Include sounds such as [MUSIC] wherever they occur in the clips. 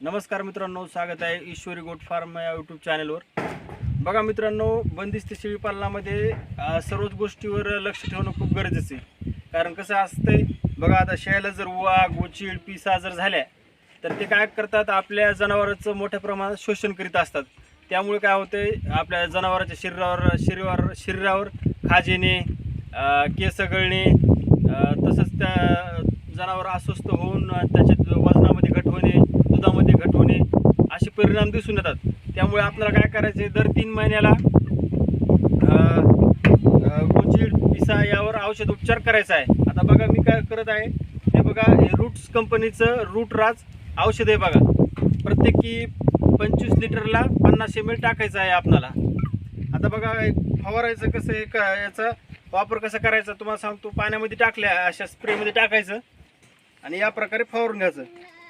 नमस्कार मित्रांनो स्वागत आहे ईश्वरी गोट फार्म या यूट्यूब चॅनलवर बघा मित्रांनो बंदिस्त शेळी पालनामध्ये सर्वच गोष्टीवर लक्ष ठेवणं खूप गरजेचं आहे. कारण कसं असतंय बघा आता शेळ्याला जर वाघ गोचीड पिसा जर झाल्या तर ते काय करतात आपल्या जनावरांचं मोठ्या प्रमाणात शोषण करीत असतात. त्यामुळे काय होतंय आपल्या जनावरांच्या शरीरावर शरीरावर शरीरावर खाज येणे केस गळणे तसंच त्या जनावर अस्वस्थ होऊन त्याच्यात परिणाम दिसून येतात. त्यामुळे आपल्याला काय करायचे दर तीन महिन्याला अं, पिसा यावर औषध उपचार करायचा आहे. आता बघा मी काय करत आहे हे बघा हे रूट्स कंपनीचं रूट राज औषध आहे बघा. प्रत्येकी पंचवीस लिटरला पन्नास एम एल टाकायचं आहे आपणाला. आता बघा फवारायचं कसं आहे का याचा वापर कसा करायचा तुम्हाला सांगतो पाण्यामध्ये टाकल्या अशा स्प्रेमध्ये टाकायचं आणि या प्रकारे फवारून घ्यायचं.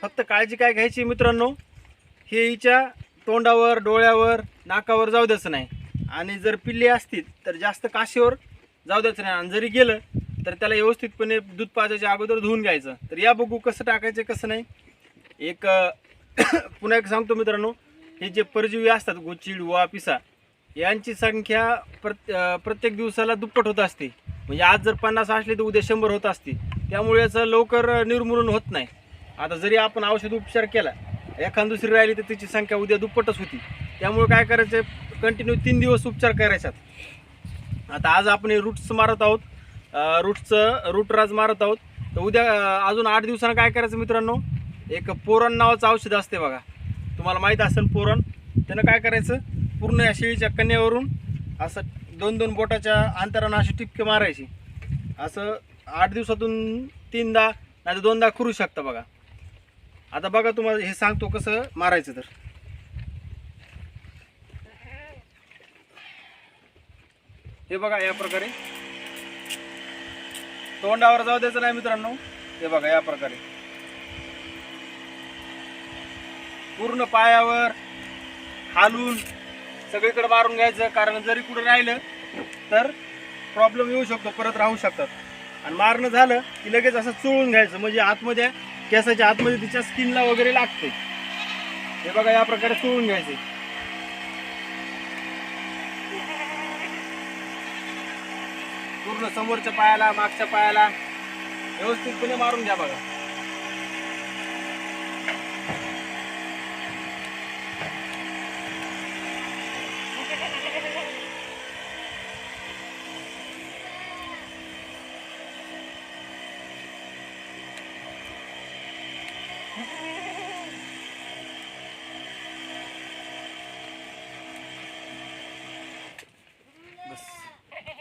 फक्त काळजी काय घ्यायची मित्रांनो? हे हिच्या तोंडावर डोळ्यावर नाकावर जाऊ द्यायचं नाही. आणि जर पिल्ले असतील तर जास्त काशीवर जाऊ द्यायचं नाही. आणि जरी गेलं तर त्याला व्यवस्थितपणे दूध पाजायच्या अगोदर धुवून घ्यायचं. तर या बघू कसं टाकायचं कसं नाही. एक [COUGHS] पुन्हा एक सांगतो मित्रांनो हे जे परजीवी असतात गोचिड वा पिसा यांची संख्या प्रत प्रत्येक दिवसाला दुप्पट होत असते. म्हणजे आज जर पन्नास असले तर उद्या शंभर होत असते. त्यामुळे याचं लवकर निर्मूलन होत नाही. आता जरी आपण औषध उपचार केला एखाद दुसरी राहिली तर तिची संख्या उद्या दुप्पटच होती. त्यामुळे काय करायचं कंटिन्यू तीन दिवस उपचार करायच्यात. आता आज आपण रूट्स मारत आहोत. रूट्सचं रूटचं मारत आहोत. तर उद्या अजून आठ दिवसानं काय करायचं मित्रांनो? एक पोरण नावाचं औषध असते बघा. तुम्हाला माहीत असेल पोरण. त्यानं काय करायचं? पूर्ण या शेळीच्या कन्यावरून असं दोन दोन बोटाच्या अंतरानं अशी टिपके मारायची. असं आठ दिवसातून तीनदा नाही तर दोनदा करू शकता बघा. आता बघा तुम्हाला हे सांगतो कसं मारायचं तर. हे बघा या प्रकारे. तोंडावर जाऊ द्यायचं नाही मित्रांनो. हे बघा या प्रकारे. पूर्ण पायावर हालून सगळीकडे मारून घ्यायचं कारण जरी कुठं राहिलं तर प्रॉब्लेम येऊ शकतो परत राहू शकतात. आणि मारणं झालं की लगेच असं चोळून घ्यायचं म्हणजे आतमध्ये केसाच्या आतमध्ये तिच्या स्किनला वगैरे लागते. हे बघा या प्रकारे चोळून घ्यायचे. पूर्ण समोरच्या पायाला मागच्या पायाला व्यवस्थितपणे मारून घ्या बघा.